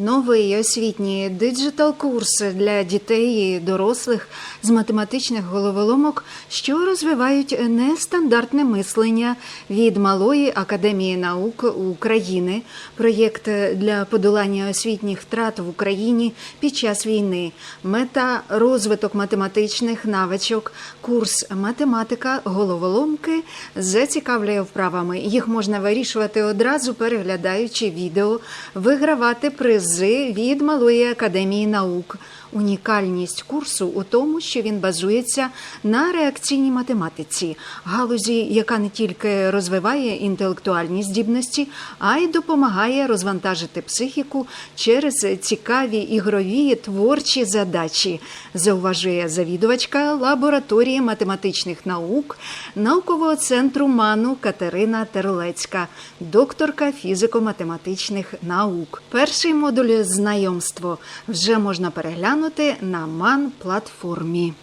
Новий освітній диджитал-курс для дітей і дорослих з математичних головоломок, що розвивають нестандартне мислення від Малої академії наук України, проєкт для подолання освітніх втрат в Україні під час війни, мета розвиток математичних навичок, курс математика. Головоломки зацікавлює вправами. Їх можна вирішувати одразу, переглядаючи відео, вигравати призи від Малої академії наук. Унікальність курсу у тому, що він базується на реакційній математиці, галузі, яка не тільки розвиває інтелектуальні здібності, а й допомагає розвантажити психіку через цікаві ігрові творчі задачі, зауважує завідувачка лабораторії математичних наук наукового центру МАНу Катерина Терлецька, докторка фізико-математичних наук. Перший модуль знайомство вже можна переглянути на МАН платформі.